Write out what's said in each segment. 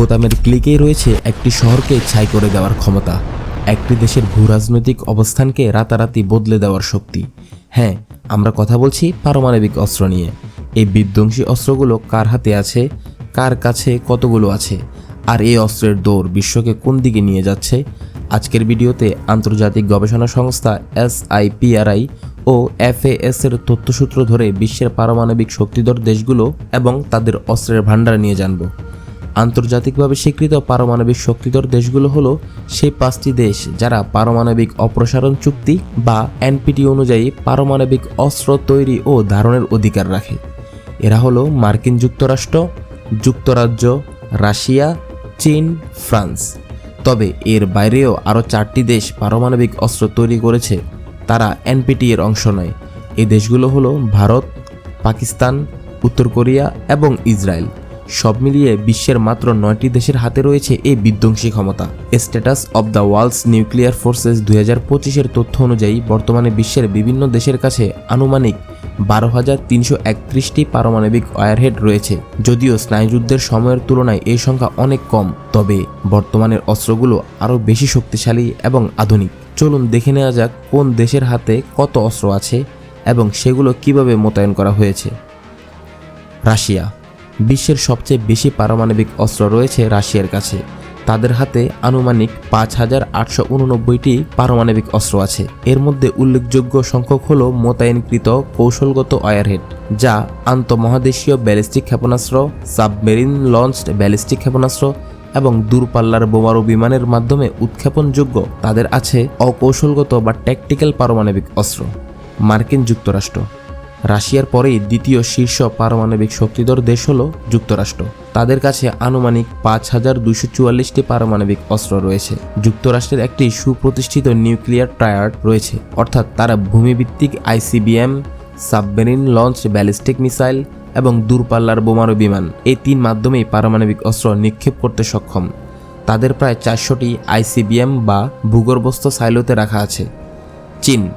বোতামের ক্লিকেই রয়েছে একটি শহরকে ছাই করে দেওয়ার ক্ষমতা। একটি দেশের ভূরাজনৈতিক অবস্থানকে রাতারাতি বদলে দেওয়ার শক্তি। হ্যাঁ আমরা কথা বলছি পারমাণবিক অস্ত্র নিয়ে। এই বিধ্বংসী অস্ত্রগুলো কার হাতে আছে? কার কাছে কতগুলো আছে? আর এই অস্ত্রের দৌড় বিশ্বকে কোন দিকে নিয়ে যাচ্ছে? আজকের ভিডিওতে আন্তর্জাতিক গবেষণা সংস্থা এস এসআইপিআরআই ও এফএএস এর তথ্যসূত্র ধরে বিশ্বের পারমাণবিক শক্তিধর দেশগুলো এবং তাদের অস্ত্রের ভাণ্ডার নিয়ে জানব। আন্তর্জাতিকভাবে স্বীকৃত পারমাণবিক শক্তিধর দেশগুলো হলো সেই পাঁচটি দেশ যারা পারমাণবিক অপসারণ চুক্তি বা এনপিটি অনুযায়ী পারমাণবিক অস্ত্র তৈরি ও ধারণের অধিকার রাখে। এরা হলো মার্কিন যুক্তরাষ্ট্র, যুক্তরাজ্য, রাশিয়া, চীন, ফ্রান্স। তবে এর বাইরেও আরও চারটি দেশ পারমাণবিক অস্ত্র তৈরি করেছে, তারা এনপিটি এর অংশ নয়। এই দেশগুলো হলো ভারত, পাকিস্তান, উত্তর কোরিয়া এবং ইসরায়েল। সব মিলিয়ে বিশ্বের মাত্র নয়টি দেশের হাতে রয়েছে এই বিধ্বংসী ক্ষমতা। Status of the world's nuclear forces দুই হাজার পঁচিশের তথ্য অনুযায়ী বর্তমানে বিশ্বের বিভিন্ন দেশের কাছে আনুমানিক বারো হাজার তিনশো একত্রিশটি পারমাণবিক ওয়ারহেড রয়েছে, যদিও স্নায়ুযুদ্ধের সময়ের তুলনায় এই সংখ্যা অনেক কম। তবে বর্তমানের অস্ত্রগুলো আরও বেশি শক্তিশালী এবং আধুনিক। চলুন দেখে নেওয়া যাক কোন দেশের হাতে কত অস্ত্র আছে এবং সেগুলো কীভাবে মোতায়েন করা হয়েছে। রাশিয়া বিশ্বের সবচেয়ে বেশি পারমাণবিক অস্ত্র রয়েছে রাশিয়ার কাছে। তাদের হাতে আনুমানিক পাঁচ হাজার আটশো উননব্বইটি পারমাণবিক অস্ত্র আছে। এর মধ্যে উল্লেখযোগ্য সংখ্যক হল মোতায়েনকৃত কৌশলগত ওয়ারহেড যা আন্তঃমহাদেশীয় ব্যালিস্টিক ক্ষেপণাস্ত্র, সাবমেরিন লঞ্চড ব্যালিস্টিক ক্ষেপণাস্ত্র এবং দূরপাল্লার বোমারু বিমানের মাধ্যমে উৎক্ষেপণযোগ্য তাদের আছে অকৌশলগত বা ট্যাকটিক্যাল পারমাণবিক অস্ত্র। মার্কিন যুক্তরাষ্ট্র রাশিয়ার পরেই দ্বিতীয় শীর্ষ পারমাণবিক শক্তিধর দেশ হল যুক্তরাষ্ট্র। তাদের কাছে আনুমানিক পাঁচ হাজার দুশো চুয়াল্লিশটি পারমাণবিক অস্ত্র রয়েছে। যুক্তরাষ্ট্রের একটি সুপ্রতিষ্ঠিত নিউক্লিয়ার ট্রায়ার্ড রয়েছে। অর্থাৎ তারা ভূমিভিত্তিক ICBM, submarine launch, ballistic missile এবং দূরপাল্লার বোমারু বিমান এই তিন মাধ্যমেই পারমাণবিক অস্ত্র নিক্ষেপ করতে সক্ষম। তাদের প্রায় চারশোটি আইসিবিএম বা ভূগর্ভস্থ সাইলোতে রাখা আছে। চীন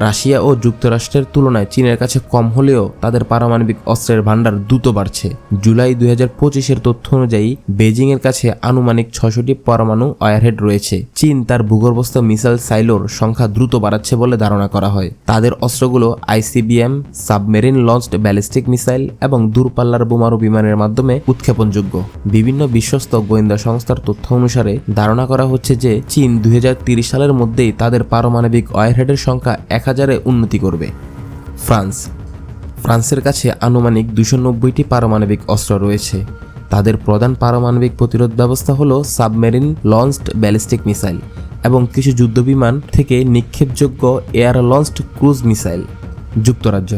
রাশিয়া ও যুক্তরাষ্ট্রের তুলনায় চীনের কাছে কম হলেও তাদের পারমাণবিক অস্ত্রের ভাণ্ডার দ্রুত বাড়ছে। জুলাই দুই হাজার পঁচিশের তথ্য অনুযায়ী বেজিংয়ের কাছে আনুমানিক ছশোটি পরমাণু ওয়ারহেড রয়েছে। চীন তার ভূগর্ভস্থ মিসাইল সাইলোর সংখ্যা দ্রুত বাড়াচ্ছে বলে ধারণা করা হয়। তাদের অস্ত্রগুলো ICBM, submarine launched ballistic missile এবং দূরপাল্লার বোমারু বিমানের মাধ্যমে উৎক্ষেপণযোগ্য। বিভিন্ন বিশ্বস্ত গোয়েন্দা সংস্থার তথ্য অনুসারে ধারণা করা হচ্ছে যে, চীন দুই সালের মধ্যেই তাদের পারমাণবিক ওয়ারহেডের সংখ্যা এক হাজারে উন্নতি করবে। ফ্রান্স। ফ্রান্সের কাছে আনুমানিক দুশো নব্বইটি পারমাণবিক অস্ত্র রয়েছে। তাদের প্রধান পারমাণবিক প্রতিরোধ ব্যবস্থা হল সাবমেরিন লঞ্চড ব্যালিস্টিক মিসাইল এবং কিছু যুদ্ধবিমান থেকে নিক্ষেপযোগ্য এয়ার লঞ্চড ক্রুজ মিসাইল। যুক্তরাজ্য।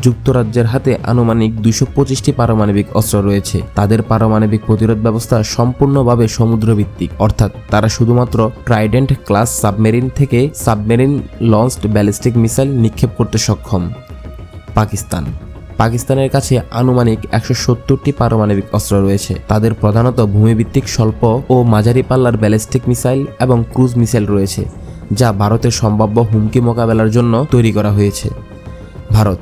যুক্তরাজ্যের হাতে আনুমানিক দুশো পঁচিশটি পারমাণবিক অস্ত্র রয়েছে। তাদের পারমাণবিক প্রতিরোধ ব্যবস্থা সম্পূর্ণভাবে সমুদ্রভিত্তিক, অর্থাৎ তারা শুধুমাত্র ট্রাইডেন্ট ক্লাস সাবমেরিন থেকে সাবমেরিন লঞ্চড ব্যালিস্টিক মিসাইল নিক্ষেপ করতে সক্ষম। পাকিস্তান। পাকিস্তানের কাছে আনুমানিক একশো সত্তরটি পারমাণবিক অস্ত্র রয়েছে। তাদের প্রধানত ভূমিভিত্তিক স্বল্প ও মাঝারি পাল্লার ব্যালিস্টিক মিসাইল এবং ক্রুজ মিসাইল রয়েছে, যা ভারতের সম্ভাব্য হুমকি মোকাবেলার জন্য তৈরি করা হয়েছে। ভারত।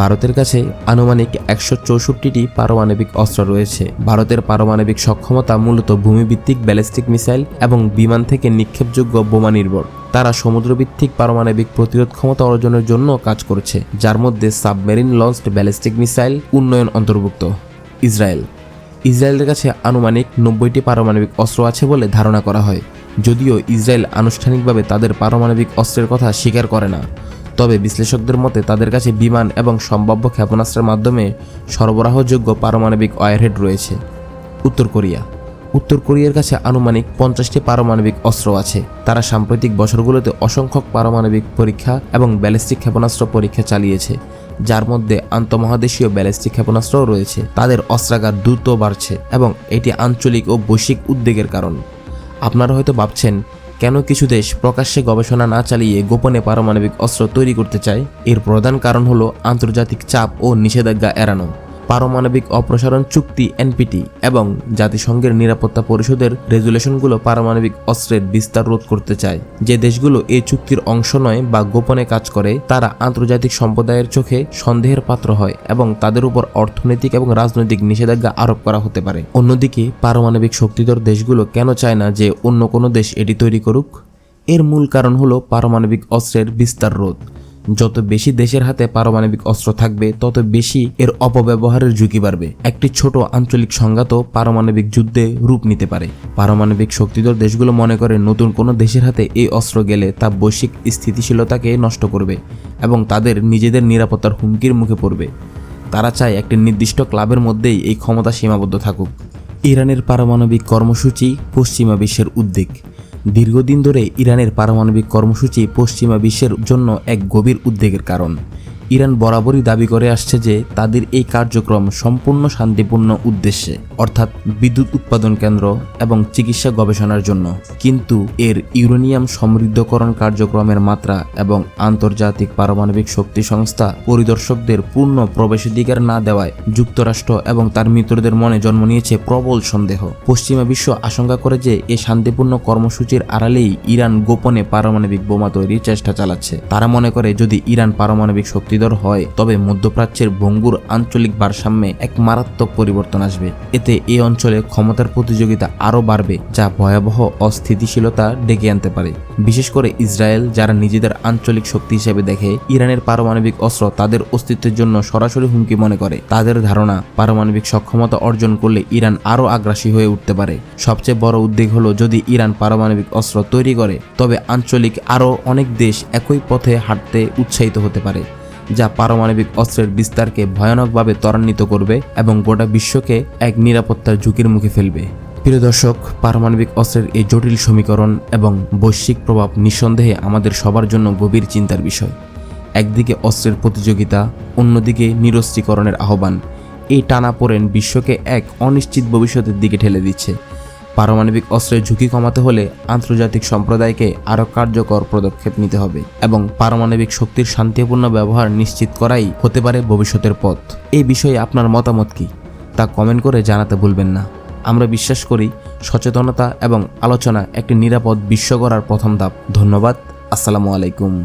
ভারতের কাছে আনুমানিক একশো চৌষট্টিটি পারমাণবিক অস্ত্র রয়েছে। ভারতের পারমাণবিক সক্ষমতা মূলত ভূমিভিত্তিক ব্যালিস্টিক মিসাইল এবং বিমান থেকে নিক্ষেপযোগ্য বোমা নির্ভর তারা সমুদ্রভিত্তিক পারমাণবিক প্রতিরোধ ক্ষমতা অর্জনের জন্য কাজ করছে, যার মধ্যে সাবমেরিন লঞ্চড ব্যালিস্টিক মিসাইল উন্নয়ন অন্তর্ভুক্ত। ইসরায়েল। ইসরায়েলের কাছে আনুমানিক নব্বইটি পারমাণবিক অস্ত্র আছে বলে ধারণা করা হয়, যদিও ইসরায়েল আনুষ্ঠানিকভাবে তাদের পারমাণবিক অস্ত্রের কথা স্বীকার করে না। তবে বিশ্লেষকদের মতে তাদের কাছে বিমান এবং সম্ভাব্য ক্ষেপণাস্ত্রের মাধ্যমে সরবরাহযোগ্য পারমাণবিক ওয়ারহেড রয়েছে। উত্তর কোরিয়া। উত্তর কোরিয়ার কাছে আনুমানিক পঞ্চাশটি পারমাণবিক অস্ত্র আছে। তারা সাম্প্রতিক বছরগুলোতে অসংখ্য পারমাণবিক পরীক্ষা এবং ব্যালিস্টিক ক্ষেপণাস্ত্র পরীক্ষা চালিয়েছে, যার মধ্যে আন্তঃমহাদেশীয় ব্যালিস্টিক ক্ষেপণাস্ত্রও রয়েছে। তাদের অস্ত্রাগার দ্রুত বাড়ছে এবং এটি আঞ্চলিক ও বৈশ্বিক উদ্বেগের কারণ। আপনারা হয়তো ভাবছেন কেন কিছু দেশ প্রকাশ্যে গবেষণা না চালিয়ে গোপনে পারমাণবিক অস্ত্র তৈরি করতে চায়? এর প্রধান কারণ হলো আন্তর্জাতিক চাপ ও নিষেধাজ্ঞা এড়ানো। পারমাণবিক অপসারণ চুক্তি এনপিটি এবং জাতিসংঘের নিরাপত্তা পরিষদের রেজুলেশনগুলো পারমাণবিক অস্ত্রের বিস্তার রোধ করতে চায়। যে দেশগুলো এই চুক্তির অংশ নয় বা গোপনে কাজ করে, তারা আন্তর্জাতিক সম্প্রদায়ের চোখে সন্দেহের পাত্র হয় এবং তাদের উপর অর্থনৈতিক এবং রাজনৈতিক নিষেধাজ্ঞা আরোপ করা হতে পারে। অন্যদিকে, পারমাণবিক শক্তিধর দেশগুলো কেন চায় না যে অন্য কোনো দেশ এটি তৈরি করুক? এর মূল কারণ হলো পারমাণবিক অস্ত্রের বিস্তার রোধ। যত বেশি দেশের হাতে পারমাণবিক অস্ত্র থাকবে, তত বেশি এর অপব্যবহারের ঝুঁকি বাড়বে। একটি ছোট আঞ্চলিক সংঘাত পারমাণবিক যুদ্ধে রূপ নিতে পারে। পারমাণবিক শক্তিধর দেশগুলো মনে করে নতুন কোনো দেশের হাতে এই অস্ত্র গেলে তা বৈশ্বিক স্থিতিশীলতাকে নষ্ট করবে এবং তাদের নিজেদের নিরাপত্তার হুমকির মুখে পড়বে। তারা চায় একটি নির্দিষ্ট ক্লাবের মধ্যেই এই ক্ষমতা সীমাবদ্ধ থাকুক। ইরানের পারমাণবিক কর্মসূচি পশ্চিমা বিশ্বের উদ্বেগ। দীর্ঘদিন ধরে ইরানের পারমাণবিক কর্মসূচি পশ্চিমা বিশ্বের জন্য এক গভীর উদ্বেগের কারণ। ইরান বরাবরই দাবি করে আসছে যে তাদের এই কার্যক্রম সম্পূর্ণ শান্তিপূর্ণ উদ্দেশ্যে, অর্থাৎ বিদ্যুৎ উৎপাদন কেন্দ্র এবং চিকিৎসা গবেষণার জন্য। কিন্তু এর ইউরেনিয়াম সমৃদ্ধকরণ কার্যক্রমের মাত্রা এবং আন্তর্জাতিক পারমাণবিক শক্তি সংস্থা পরিদর্শকদের পূর্ণ প্রবেশাধিকার না দেওয়ায় যুক্তরাষ্ট্র এবং তার মিত্রদের মনে জন্ম নিয়েছে প্রবল সন্দেহ। পশ্চিমা বিশ্ব আশঙ্কা করে যে এ শান্তিপূর্ণ কর্মসূচির আড়ালেই ইরান গোপনে পারমাণবিক বোমা তৈরির চেষ্টা চালাচ্ছে। তারা মনে করে, যদি ইরান পারমাণবিক শক্তিধর হয়, তবে মধ্যপ্রাচ্যের ভঙ্গুর আঞ্চলিক ভারসাম্যে এক মারাত্মক পরিবর্তন আসবে। এতে এই অঞ্চলে ক্ষমতার প্রতিযোগিতা আরও বাড়বে, যা ভয়াবহ অস্থিতিশীলতা ডেকে আনতে পারে। বিশেষ করে ইসরায়েল, যারা নিজেদের আঞ্চলিক শক্তি হিসেবে দেখে ইরানের পারমাণবিক অস্ত্র তাদের অস্তিত্বের জন্য সরাসরি হুমকি মনে করে, তাদের ধারণা পারমাণবিক সক্ষমতা অর্জন করলে ইরান আরও আগ্রাসী হয়ে উঠতে পারে। সবচেয়ে বড় উদ্বেগ হলো, যদি ইরান পারমাণবিক অস্ত্র তৈরি করে, তবে আঞ্চলিক আরও অনেক দেশ একই পথে হাঁটতে উৎসাহিত হতে পারে। যা পারমাণবিক অস্ত্রের বিস্তারকে ভয়ানকভাবে ত্বরান্বিত করবে এবং গোটা বিশ্বকে এক নিরাপত্তার ঝুঁকির মুখে ফেলবে। প্রিয় দর্শক, পারমাণবিক অস্ত্রের এই জটিল সমীকরণ এবং বৈশ্বিক প্রভাব নিঃসন্দেহে আমাদের সবার জন্য গভীর চিন্তার বিষয়। একদিকে অস্ত্রের প্রতিযোগিতা, অন্যদিকে নিরস্ত্রীকরণের আহ্বান। এই টানাপোড়েন বিশ্বকে এক অনিশ্চিত ভবিষ্যতের দিকে ঠেলে দিচ্ছে। পারমাণবিক অস্ত্রের ঝুঁকি কমাতে হলে আন্তর্জাতিক সম্প্রদায়কে আরও কার্যকর পদক্ষেপ নিতে হবে এবং পারমাণবিক শক্তির শান্তিপূর্ণ ব্যবহার নিশ্চিত করাই হতে পারে ভবিষ্যতের পথ। এই বিষয়ে আপনার মতামত কী? তা কমেন্ট করে জানাতে ভুলবেন না। আমরা বিশ্বাস করি সচেতনতা এবং আলোচনা একটি নিরাপদ বিশ্ব গড়ার প্রথম ধাপ। ধন্যবাদ। আসসালামু আলাইকুম।